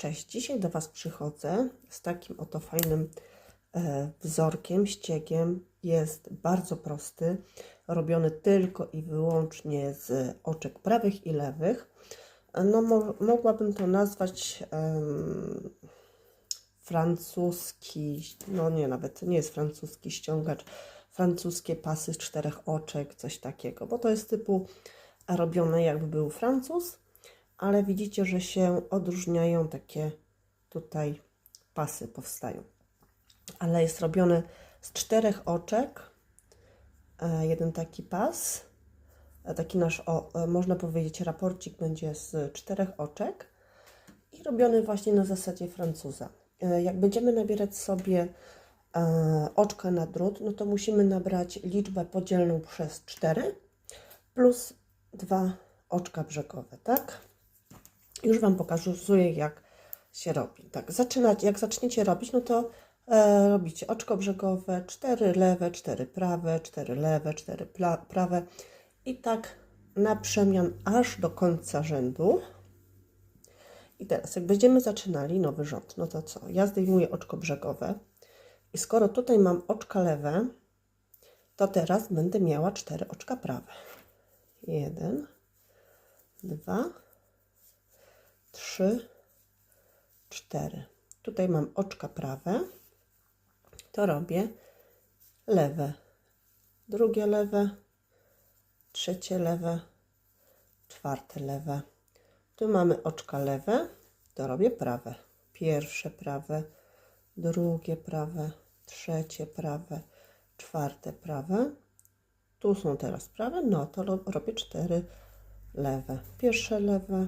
Cześć, dzisiaj do Was przychodzę z takim oto fajnym e, wzorkiem, ściegiem. Jest bardzo prosty, robiony tylko i wyłącznie z oczek prawych i lewych. No, mo mogłabym to nazwać francuski, no nie, nawet nie jest francuski ściągacz, francuskie pasy z czterech oczek, coś takiego, bo to jest typu robione jakby był Francuz, ale widzicie, że się odróżniają takie tutaj pasy powstają. Ale jest robione z czterech oczek, e, jeden taki pas, e, taki nasz, o, e, można powiedzieć, raporcik będzie z czterech oczek i robiony właśnie na zasadzie Francuza. Jak będziemy nabierać sobie oczka na drut, no to musimy nabrać liczbę podzielną przez 4 plus dwa oczka brzegowe, tak? Już Wam pokazuję, jak się robi. Tak, zaczynać, jak zaczniecie robić, no to e, robicie oczko brzegowe, 4 lewe, 4 prawe, 4 lewe, 4 pla- prawe i tak na przemian aż do końca rzędu. I teraz, jak będziemy zaczynali nowy rząd, no to co? Ja zdejmuję oczko brzegowe i skoro tutaj mam oczka lewe, to teraz będę miała cztery oczka prawe. Jeden, dwa, trzy, cztery. Tutaj mam oczka prawe, to robię lewe, drugie lewe, trzecie lewe, czwarte lewe. Tu mamy oczka lewe, to robię prawe. Pierwsze prawe, drugie prawe, trzecie prawe, czwarte prawe. Tu są teraz prawe, no to ro- robię cztery lewe. Pierwsze lewe,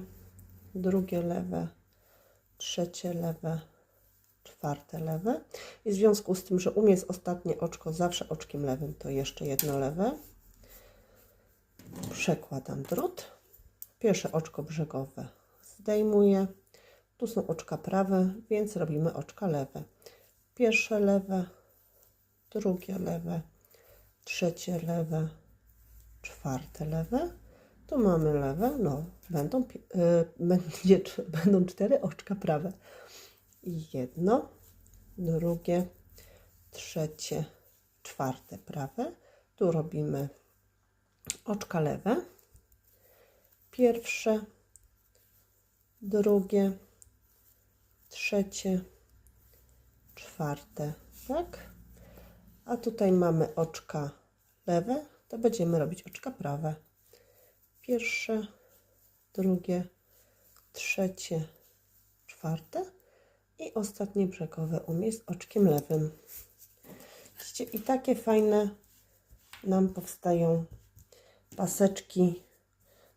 drugie lewe, trzecie lewe, czwarte lewe. I w związku z tym, że u mnie jest ostatnie oczko zawsze oczkiem lewym, to jeszcze jedno lewe. Przekładam drut. Pierwsze oczko brzegowe zdejmuję. Tu są oczka prawe, więc robimy oczka lewe. Pierwsze lewe, drugie lewe, trzecie lewe, czwarte lewe. Tu mamy lewe, no będą, y, będzie, będą cztery oczka prawe. Jedno, drugie, trzecie, czwarte prawe. Tu robimy oczka lewe. Pierwsze, drugie, trzecie, czwarte, tak? A tutaj mamy oczka lewe, to będziemy robić oczka prawe. Pierwsze, drugie, trzecie, czwarte i ostatnie brzegowe u mnie jest oczkiem lewym. Widzicie, i takie fajne nam powstają paseczki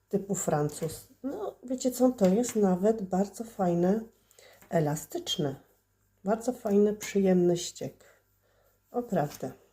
typu Francuz. No, wiecie co, to jest nawet bardzo fajne, elastyczne. Bardzo fajny, przyjemny ściek. Naprawdę.